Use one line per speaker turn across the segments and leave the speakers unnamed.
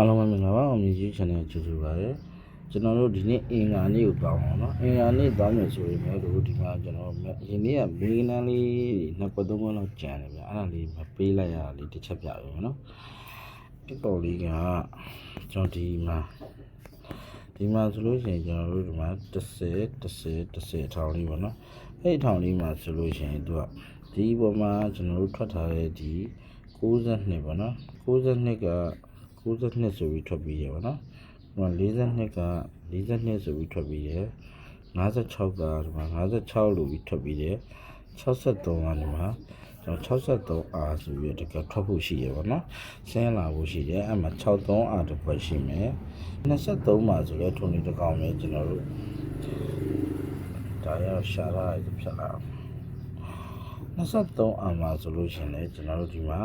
ားလုံးပဲမင်္ဂလာပါအောင်မြင်ကြီး channel ကြိုဆိုပါရစေကျွန်တော်တို့ဒီနေ့အင်္ဂါနေ့ကိုတောင်းအောင်နော်အင်္ဂါနေ့တောင်းမယ်ဆိုရင်လည်းတို့ဒီမှာကျွန်တော်ဒီနေ့ကမင်းနန်းလေးနှစ်ပတ်သုံးပတ်လောက်ကြံတယ်ဗျအဲ့ဒါလေးမပေးလိုက်ရလေးတစ်ချက်ပြပေးမယ်နော်ဒီပေါ်လေးကကျွန်တော်ဒီမှာဒီမှာဆိုလို့ရှိရင်ကျွန်တော်တို့ဒီမှာ30 30 30ထောင်လေးပေါ့နော်အဲ့ထောင်လေးမှာဆိုလို့ရှိရင်သူကဒီပေါ်မှာကျွန်တော်တို့ထွက်ထားတဲ့ဒီ62ပေါ့နော်62က 62ဆိုပြီးထွက်ပြီးရပါတော့။ဒီမှာ42က42ဆိုပြီးထွက်ပြီးရ။56ကဒီမှာ56လို့ပြီးထွက်ပြီးရ။63ကဒီမှာကျွန်တော် 63အားဆိုပြီးတကယ်ထွက်ဖို့ရှိရပါတော့။ဆင်းလာဖို့ရှိတယ်။အဲ့မှာ 63အားတစ်ခွက်ရှိမယ်။23မှာဆိုလဲထုံနေတစ်ကောင်ပဲကျွန်တော်တို့ဒါရရှာရရဖြတ်လာအောင်။23အားမှာဆိုလို့ရှင်လဲကျွန်တော်တို့ဒီမှာ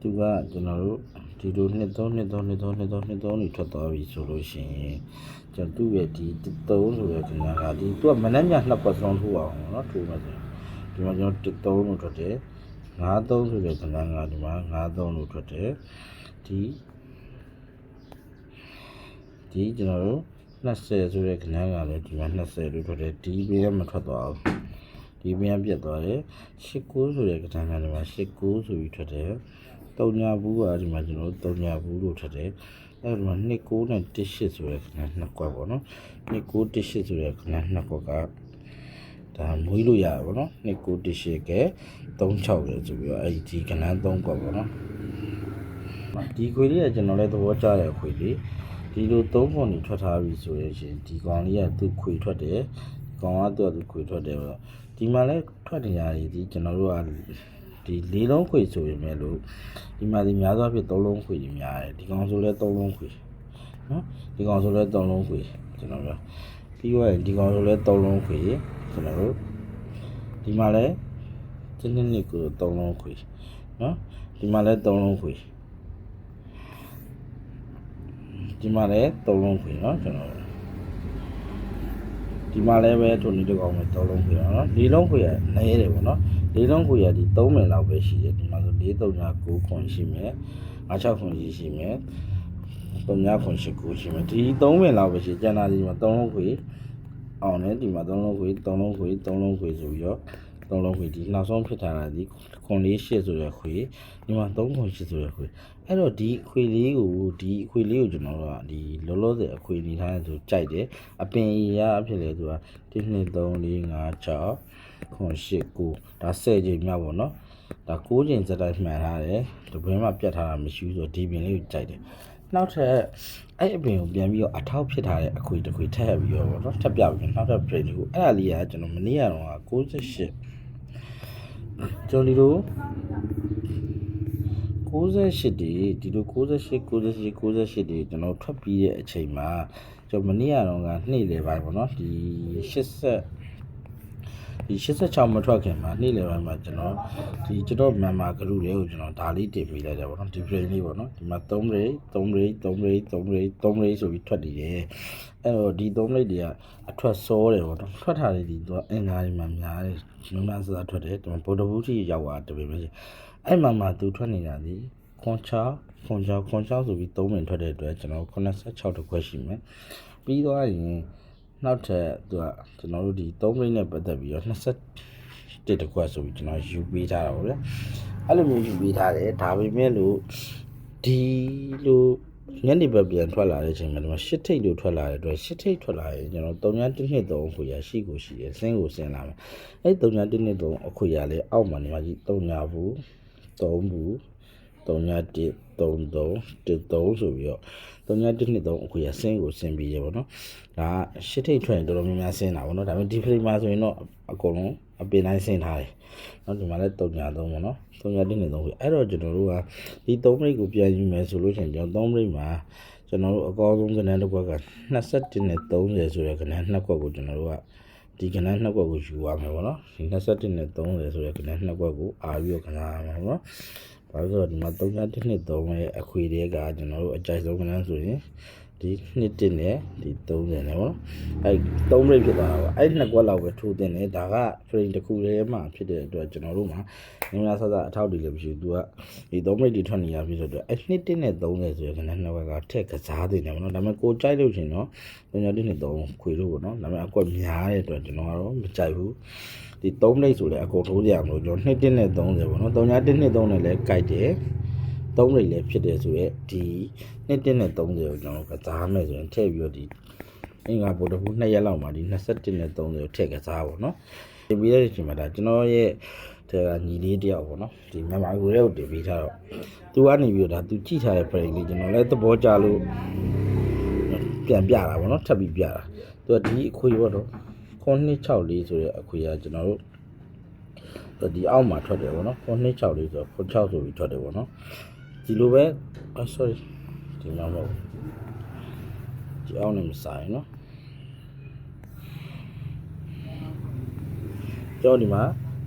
သူကကျွန်တော်တို့ ဒီလိုနှစ်သုံးနှစ်သုံးနှစ်သုံးနှစ်သုံးနှစ်သုံးတွေထွက်သွားပြီဆိုလို့ရှိရင်ကျွန်တော်သူ့ရဲ့ဒီသုံးဆိုတဲ့ခင်ဗျာကဒီသူကမနှက်ညနှစ်ပတ်စလုံးထိုးအောင်နော်ထိုးမှာဆိုဒီမှာကျွန်တော်သုံးလို့ထွက်တယ်ငါးသုံးဆိုတဲ့ခင်ဗျာကဒီမှာငါးသုံးလို့ထွက်တယ်ဒီဒီကျွန်တော်တို့20ဆိုတဲ့ခဏကလည်းဒီမှာ20လို့ထွက်တယ်ဒီဘေးကမထွက်သွားဘူးဒီဘေးကပြတ်သွားတယ်89ဆိုတဲ့ခဏကလည်း89ဆိုပြီးထွက်တယ် တုံညာဘူးကဒီမှာကျွန်တော်တို့တုံညာဘူးလို့ထွက်တယ်အဲ့ဒီမှာ29နဲ့18ဆိုတဲ့ခဏနှစ်ကွက်ပေါ့နော်29 18ဆိုတဲ့ခဏနှစ်ကွက်ကဒါမွေးလို့ရပါဘောနော်29 18ကဲ36လေဆိုပြီးတော့အဲ့ဒီခဏ3ကွက်ပေါ့နော်ဒီခွေလေးကကျွန်တော်လည်းသဘောကျတဲ့ခွေလေးဒီလို3ခွန်နေထွက်ထားပြီဆိုရင်ရှင်ဒီကောင်လေးကသူ့ခွေထွက်တယ်ဒီကောင်ကသူ့သူ့ခွေထွက်တယ်ပေါ့ဒီမှာလည်းထွက်နေရတယ်ဒီကျွန်တော်တို့က ဒီလေးလုံးခွေဆိုရင်မဲ့လို့ဒီမှာဒီများသောအားဖြင့်3လုံးခွေကြီးများတယ်ဒီကောင်ဆိုလဲ3လုံးခွေနော်ဒီကောင်ဆိုလဲ3လုံးခွေကျွန်တော်ပြောပြီးတော့ဒီကောင်ဆိုလဲ3လုံးခွေကျွန်တော်တို့ဒီမှာလဲတင်းတင်းလေးကို3လုံးခွေနော်ဒီမှာလဲ3လုံးခွေဒီမှာလဲ3လုံးခွေနော်ကျွန်တော်ဒီမှာလည်းပဲထုံနေတကောင်ပဲ3လုံးခွေနော်၄လုံးခွေရနေရတယ်ပေါ့နော် ၄လုံးခွေရဒီ3မယ်လောက်ပဲရှိတယ်ဒီမှာဆို4 3 9ခွန်ရှိမယ်5 6ခွန်ရှိရှိမယ်3 9ခွန်ရှိ9ရှိမယ်ဒီ3မယ်လောက်ပဲရှိကျန်တာဒီမှာ3လုံးခွေအောင်တယ်ဒီမှာ3လုံးခွေ3လုံးခွေ3လုံးခွေဆိုပြီးတော့3လုံးခွေဒီနောက်ဆုံးဖြစ်ထားတာဒီခွန်လေး8ဆိုတဲ့ခွေဒီမှာ3ခွန်8ဆိုတဲ့ခွေအဲ့တော့ဒီအခွေလေးကိုဒီအခွေလေးကိုကျွန်တော်တို့ကဒီလောလောဆယ်အခွေနေထားတဲ့ဆိုကြိုက်တယ်အပင်ရအဖြစ်လေသူက1 2 3 4 5 6 ခွန်8 9ဒါ10ချိန်မြောက်ပေါ့နော်ဒါ9ချိန်စက်တိုင်းမှန်ထားတယ်တပင်းမှာပြတ်ထားတာမရှိဘူးဆိုတော့ဒီပင်လေးကိုကြိုက်တယ်နောက်ထပ်အဲ့အပင်ကိုပြန်ပြီးတော့အထောက်ဖြစ်ထားတဲ့အခွေတစ်ခွေထပ်ပြီးတော့ပေါ့နော်ထပ်ပြပြီးနောက်ထပ် break ကိုအဲ့ဒါလေးကကျွန်တော်မနေ့ကတော့68ကျွန်တော်ဒီလို68ဒီဒီလို68 68 68ဒီကျွန်တော်ထွက်ပြီးတဲ့အချိန်မှာကျွန်တော်မနေ့ကတော့ကနေ့လေပိုင်းပေါ့နော်ဒီ80 ဒီ86မထွက်ခင်မှာနေ့လယ်ပိုင်းမှာကျွန်တော်ဒီကျွန်တော်မြန်မာဂရုတွေကိုကျွန်တော်ဒါလေးတင်ပေးလိုက်တယ်ပေါ့နော်ဒီ brain လေးပေါ့နော်ဒီမှာ3 brain 3 brain 3 brain 3 brain 3 brain ဆိုပြီးထွက်နေတယ်အဲ့တော့ဒီ3 brain တွေကအထွက်စောတယ်ပေါ့နော်ထွက်ထားတဲ့ဒီသူကအင်္ဂါတွေမှာများတယ်နုံနာစသာထွက်တယ်ဒီမှာဗုဒ္ဓဘုရားရောက်သွားတယ်ပဲအဲ့မှာမှသူထွက်နေတာဒီခွန်ချာခွန်ချာခွန်ချာဆိုပြီး3မိနစ်ထွက်တဲ့အတွက်ကျွန်တော်86တခွက်ရှိမယ်ပြီးသွားရင် နောက်ထပ်သူကကျွန်တော်တို့ဒီ3မိနစ်နဲ့ပတ်သက်ပြီးတော့20တစ်တခွက်ဆိုပြီးကျွန်တော်ယူပေးထားတာပေါ့ဗျာအဲ့လိုမျိုးယူပေးထားတယ်ဒါပေမဲ့လို့ဒီလိုညနေဘက်ပြန်ထွက်လာတဲ့အချိန်မှာဒီမှာရှစ်ထိတ်လို့ထွက်လာတဲ့အတွက်ရှစ်ထိတ်ထွက်လာရင်ကျွန်တော်3ည1နှစ်3အခုရရှိကိုရှိတယ်စင်းကိုစင်းလာမယ်အဲ့3ည1နှစ်3အခုရလေအောက်မှာနေမှာကြီး3ညဘူး3ဘူး 3ည1 3 3 1 3ဆိုပြီးတော့3ည1နှစ်3အခုရစင်းကိုစင်းပြီးရပါတော့ဒါရှစ်ထိတ်ထွက်ရင်တော်တော်များများစင်းတာပေါ့နော်ဒါပေမဲ့ဒီဖရိမှာဆိုရင်တော့အကုန်လုံးအပင်တိုင်းစင်းထားတယ်နော်ဒီမှာလည်း3ည3ပေါ့နော်3ည1နှစ်3အဲ့တော့ကျွန်တော်တို့ကဒီ3မိနစ်ကိုပြန်ယူမယ်ဆိုလို့ရှိရင်ကျွန်တော်3မိနစ်မှာကျွန်တော်တို့အကောင်းဆုံးကဏ္ဍတစ်ခွက်က21နဲ့30ဆိုတဲ့ကဏ္ဍနှစ်ခွက်ကိုကျွန်တော်တို့ကဒီကဏ္ဍနှစ်ခွက်ကိုယူရမယ်ပေါ့နော်ဒီ21နဲ့30ဆိုတဲ့ကဏ္ဍနှစ်ခွက်ကိုအာပြီးတော့ကဏ္ဍရမယ်ပေါ့နော် ဘာလို့ဆိုတော့ဒီမှာ3ည1နှစ်3ရဲ့အခွေတွေကကျွန်တော်တို့အကြိုက်ဆုံးကဏ္ဍဆိုရင်ဒီနှစ်တင်နဲ့ဒီ30နဲ့ဗောနော်အဲ့3 rate ဖြစ်သွားတာပေါ့အဲ့နှစ်ကွက်လောက်ပဲထိုးတင်တယ်ဒါက frame တစ်ခုလေးမှဖြစ်တဲ့အတွက်ကျွန်တော်တို့မှာငင်းလားဆဆအထောက်တည်းလည်းမရှိဘူးသူကဒီ3 rate တွေထွက်နေရပြီဆိုတော့အဲ့နှစ်တင်နဲ့30ဆိုရင်ခဏနှစ်ကွက်ကထက်ကစားတင်တယ်ဗောနော်ဒါပေမဲ့ကိုကြိုက်လို့ရှင်တော့3တင်နဲ့3ခွေလို့ဗောနော်ဒါပေမဲ့အကွက်များတဲ့အတွက်ကျွန်တော်ကတော့မကြိုက်ဘူး ဒီ3 rate ဆိုလည်းအကုန်ထိုးကြရမလို့ကျွန်တော်နှစ်တင်နဲ့30ဗောနော်3ညာ1နှစ်3နဲ့လည်းကြိုက်တယ်3 rate လည်းဖြစ်တယ်ဆိုရက်ဒီနှစ်တင်နဲ့30ကိုကျွန်တော်ကစားမယ်ဆိုရင်ထည့်ပြီးတော့ဒီအင်္ဂါဗုဒ္ဓဘူး2ရက်လောက်မှာဒီ21နဲ့30ကိုထည့်ကစားပါတော့။တင်ပြီးတဲ့အချိန်မှာဒါကျွန်တော်ရဲ့ထဲကညီလေးတယောက်ပေါ့နော်။ဒီမြန်မာကိုရဲကိုတင်ပြီးထားတော့သူကနေပြီးတော့ဒါသူကြည့်ထားတဲ့ frame လေးကျွန်တော်လည်းသဘောကျလို့ပြန်ပြတာပေါ့နော်ထပ်ပြီးပြတာ။သူကဒီအခွေပေါ့တော့ 964ဆိုတဲ့အခွေကကျွန်တော်တို့ဒီအောက်မှာထွက်တယ်ပေါ့နော်964ဆိုတော့6ဆိုပြီးထွက်တယ်ပေါ့နော်။ဒီလိုပဲ sorry ဒီမှာမဟုတ်ဘူးဒီအောင်နေမဆိုင်နော်ကျောင်းဒီမှာ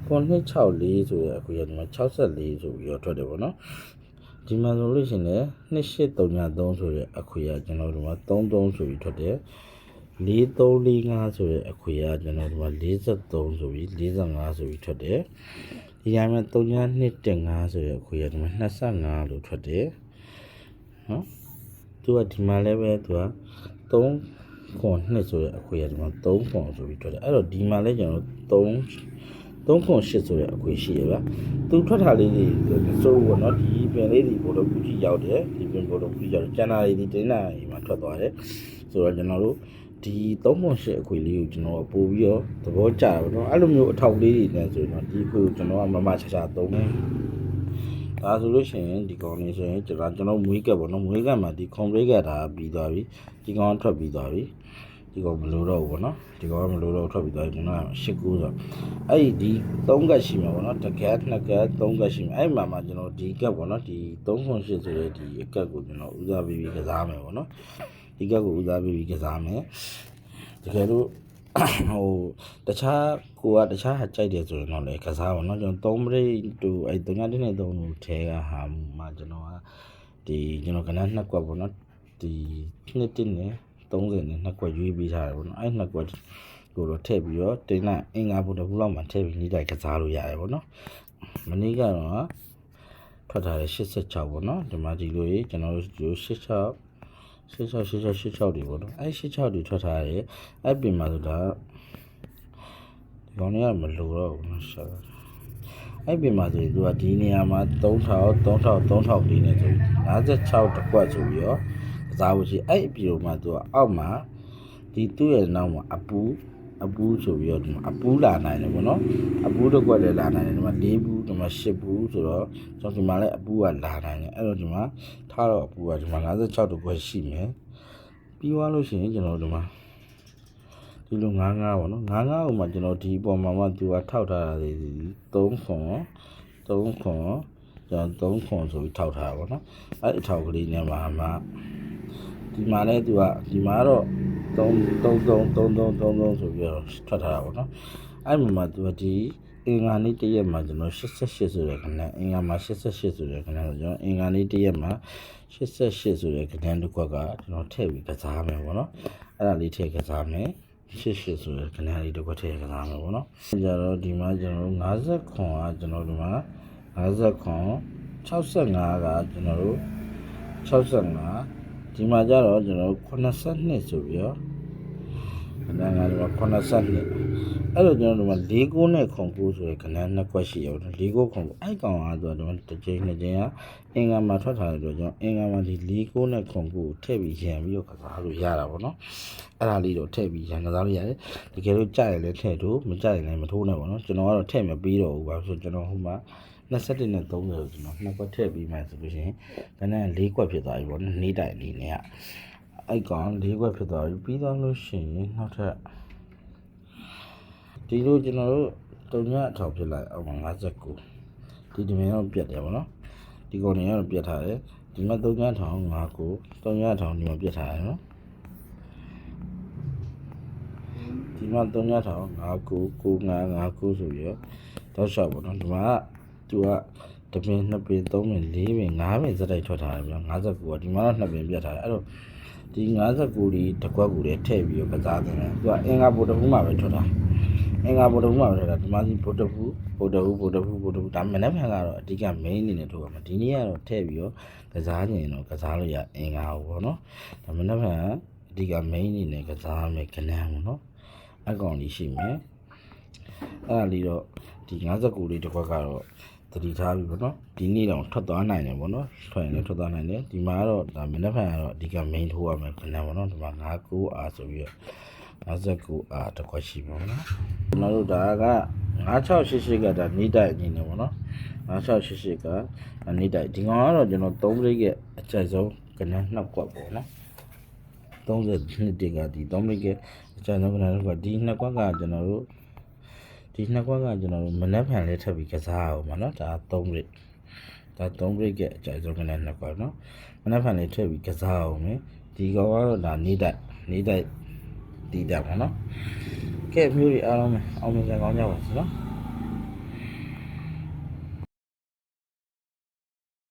9264ဆိုရအခုရဒီမှာ64ဆိုပြီးတော့ထွက်တယ်ပေါ့နော်ဒီမှာဆိုလို့ရှိရင်လည်း2833ဆိုရအခုရကျွန်တော်တို့မှာ33ဆိုပြီးထွက်တယ် 4345ဆိုရအခုရကျွန်တော်တို့မှာ43ဆိုပြီး45ဆိုပြီးထွက်တယ်ဒီရမှာ3215ဆိုရအခုရဒီမှာ25လို့ထွက်တယ်နော်သူကဒီမှာလည်းပဲသူက3ခွန်2ဆိုရအခွေရဒီမှာ3ခွန်ဆိုပြီးထွက်တယ်အဲ့တော့ဒီမှာလည်းကျွန်တော်3 3ခွန်8ဆိုရအခွေရှိရဗျသူထွက်တာလေးတွေဆိုဘောနော်ဒီပင်လေးတွေဘောတော့ကူကြီးရောက်တယ်ဒီပင်ဘောတော့ကူကြီးရောက်တယ်ကျန်တာတွေဒီတင်းနာတွေမှာထွက်သွားတယ်ဆိုတော့ကျွန်တော်တို့ ဒီ3ခွန်8အခွေလေးကိုကျွန်တော်ပို့ပြီးတော့သဘောကျတာပေါ့နော်အဲ့လိုမျိုးအထောက်လေးတွေနဲ့ဆိုရင်တော့ဒီအခွေကိုကျွန်တော်ကမမချာချာသုံးတယ်ဒါဆိုလို့ရှိရင်ဒီကောင်လေးဆိုရင်ကျွန်တော်ကျွန်တော်မွေးကက်ပေါ့နော်မွေးကက်မှာဒီကွန်ပရိတ်ကဒါပြီးသွားပြီဒီကောင်ထွက်ပြီးသွားပြီဒီကောင်မလို့တော့ဘူးပေါ့နော်ဒီကောင်ကမလို့တော့ထွက်ပြီးသွားပြီကျွန်တော်ရှစ်ကူဆိုအဲ့ဒီ3ကက်ရှိမှာပေါ့နော်တစ်ကက်နှစ်ကက်3ကက်ရှိမှာအဲ့မှာမှာကျွန်တော်ဒီကက်ပေါ့နော်ဒီ3.8ဆိုတဲ့ဒီအကက်ကိုကျွန်တော်ဦးစားပေးပြီးကစားမယ်ပေါ့နော် ဒီကက်ကိုဦးစားပေးပြီးကစားမယ်တကယ်လို့ဟိုတခြားကိုကတခြားဟာကြိုက်တယ်ဆိုရင်တော့လေကစားပါတော့ကျွန်တော်3 break တူအဲ3ညတင်းနဲ့3လို့ထဲကဟာမှကျွန်တော်ကဒီကျွန်တော်ကနန်းနှစ်ကွက်ပေါ့နော်ဒီနှစ်တင်းနဲ့30နဲ့နှစ်ကွက်ရွေးပေးထားတယ်ပေါ့နော်အဲနှစ်ကွက်ကိုတော့ထည့်ပြီးတော့တင်းလိုက်အင်္ဂါဘုဒ္ဓဘူးလောက်မှထည့်ပြီးနေတိုက်ကစားလို့ရတယ်ပေါ့နော်မနေ့ကတော့ထွက်ထားတဲ့86ပေါ့နော်ဒီမှာဒီလိုကြီးကျွန်တော်တို့86 86 86 86တွေပေါ့နော်အဲ86တွေထွက်ထားရတယ်အဲ့ပြင်မှာဆိုတာဒီကောင်တွေကမလိုတော့ဘူးနော်ရှာအဲ့ပြင်မှာဆိုရင်သူကဒီနေရာမှာ3000 3000 3000ဒီနေဆို56တကွက်ဆိုပြီးတော့ကစားဖို့ရှိအဲ့အပြင်မှာသူကအောက်မှာဒီသူ့ရဲ့နောက်မှာအပူ အပူဆိုပြီးတော့ဒီမှာအပူလာနိုင်တယ်ပေါ့နော်အပူတစ်ကွက်လည်းလာနိုင်တယ်ဒီမှာ၄ဘူးဒီမှာ၈ဘူးဆိုတော့ကျွန်တော်ဒီမှာလည်းအပူကလာနိုင်တယ်အဲ့တော့ဒီမှာထားတော့အပူကဒီမှာ56တကွက်ရှိမယ်ပြီးသွားလို့ရှိရင်ကျွန်တော်ဒီမှာဒီလို99ပေါ့နော်99ဥမှာကျွန်တော်ဒီအပေါ်မှာမှသူကထောက်ထားတာဒီ3ခွန်3ခွန်ကျွန်တော်3ခွန်ဆိုပြီးထောက်ထားတာပေါ့နော်အဲ့အထောက်ကလေးနဲ့မှာမှဒီမှာလည်းသူကဒီမှာတော့ 3 3 3 3 3 3 3ဆိုပြီးတော့ထွက်ထားတာပေါ့နော်အဲ့မှာမှသူကဒီအင်္ဂါနေ့တရက်မှာကျွန်တော်88ဆိုတဲ့ခဏအင်္ဂါမှာ88ဆိုတဲ့ခဏဆိုကျွန်တော်အင်္ဂါနေ့တရက်မှာ88ဆိုတဲ့ခဏတစ်ခွက်ကကျွန်တော်ထည့်ပြီးကစားမယ်ပေါ့နော်အဲ့ဒါလေးထည့်ကစားမယ်88ဆိုတဲ့ခဏလေးတစ်ခွက်ထည့်ကစားမယ်ပေါ့နော်ကြတော့ဒီမှာကျွန်တော်50ခွန်ကကျွန်တော်ဒီမှာ50ခွန်65ကကျွန်တော်တို့65 ဒီမှာကြတော့ကျွန်တော်82ဆိုပြီးတော့ခဏငါဒီမှာ82အဲ့တော့ကျွန်တော်ဒီမှာ၄ကိုနဲ့ခွန်ကိုဆိုရယ်ခဏနှစ်ခွက်ရှိရော၄ကိုခွန်ကိုအဲ့ကောင်အားဆိုတော့တစ်ချိန်နှစ်ချိန်ကအင်္ဂါမှာထွက်ထားတဲ့အတွက်ကျွန်တော်အင်္ဂါမှာဒီ၄ကိုနဲ့ခွန်ကိုထည့်ပြီးရံပြီးတော့ကစားလို့ရတာပေါ့နော်အဲ့ဒါလေးတော့ထည့်ပြီးရံကစားလို့ရတယ်တကယ်လို့ကြိုက်ရင်လည်းထည့်ထိုးမကြိုက်ရင်လည်းမထိုးနဲ့ပေါ့နော်ကျွန်တော်ကတော့ထည့်မပေးတော့ဘူးပါဆိုကျွန်တော်ဟိုမှာ 21နဲ့30ကိုကျွန်တော်နှစ်ခွက်ထည့်ပြီးမှဆိုလို့ရှိရင်ကနန်း၄ခွက်ဖြစ်သွားပြီပေါ့နော်နေ့တိုင်လေးနဲ့ကအဲ့ကောင်၄ခွက်ဖြစ်သွားပြီပြီးသွားလို့ရှိရင်နောက်ထပ်ဒီလိုကျွန်တော်တို့တုံညအထောက်ဖြစ်လိုက်အောင်59ဒီဒီမြန်တော့ပြတ်တယ်ပေါ့နော်ဒီကောင်တွေကတော့ပြတ်ထားတယ်ဒီမှာတုံညထောင်59တုံညထောင်ဒီမှာပြတ်ထားတယ်နော်ဒီမှာတုံညထောင်59 9559ဆိုပြီးတော့တောက်လျှောက်ပေါ့နော်ဒီမှာက သူကတပင်နှစ်ပင်သုံးပင်လေးပင်ငါးပင်စက်တိုက်ထွက်ထားတယ်ဗျာ59ကဒီမှာတော့နှစ်ပင်ပြတ်ထားတယ်အဲ့တော့ဒီ59ဒီတစ်ခွက်ကူလေးထည့်ပြီးတော့ကစားတယ်သူကအင်္ဂါဘုဒ္ဓဘူးမှာပဲထွက်တာအင်္ဂါဘုဒ္ဓဘူးမှာပဲထွက်တာဒီမှာစီဘုဒ္ဓဘူးဘုဒ္ဓဘူးဘုဒ္ဓဘူးဘုဒ္ဓဘူးဒါမနေ့ကကတော့အဓိက main အနေနဲ့ထုတ်ရမှာဒီနေ့ကတော့ထည့်ပြီးတော့ကစားနေရင်တော့ကစားလို့ရအင်္ဂါဘူးပေါ့နော်ဒါမနေ့ကအဓိက main အနေနဲ့ကစားမယ်ကနန်းပေါ့နော်အကောင်လေးရှိမယ်အဲ့ဒါလေးတော့ဒီ59လေးတစ်ခွက်ကတော့ တတိထားပြီပေါ့နော်ဒီနေ့တော့ထွက်သွားနိုင်တယ်ပေါ့နော်ထွက်ရင်လည်းထွက်သွားနိုင်တယ်ဒီမှာကတော့ဒါမနေ့ဖန်ကတော့အဓိက main ထိုးရမယ်ခဏပေါ့နော်ဒီမှာ9 9 R ဆိုပြီးတော့59 R တစ်ခွက်ရှိပါပေါ့နော်ကျွန်တော်တို့ဒါက9688ကဒါနေတိုက်အနေနဲ့ပေါ့နော်9688ကနေတိုက်ဒီကောင်ကတော့ကျွန်တော်3ဘရိတ်ရဲ့အကြိုက်ဆုံးကနန်းနှစ်ခွက်ပေါ့နော်30နှစ်တင်ကဒီ3ဘရိတ်ရဲ့အကြိုက်ဆုံးကနန်းနှစ်ခွက်ဒီနှစ်ခွက်ကကျွန်တော်တို့ ဒီနှစ်ခွက်ကကျွန်တော်တို့မနက်ဖြန်လေးထပ်ပြီးကစားအောင်ပါနော်ဒါ3 grade ဒါ3 grade ကအကြောင်းကျွန်တော်နှစ်ခွက်နော်မနက်ဖြန်လေးထပ်ပြီးကစားအောင်မယ်ဒီကောင်ကတော့ဒါနေတိုက်နေတိုက်ဒီတိုက်ပါနော်ကဲမျိုးတွေအားလုံးပဲအောင်မြင်ကြကောင်းကြပါစေနော်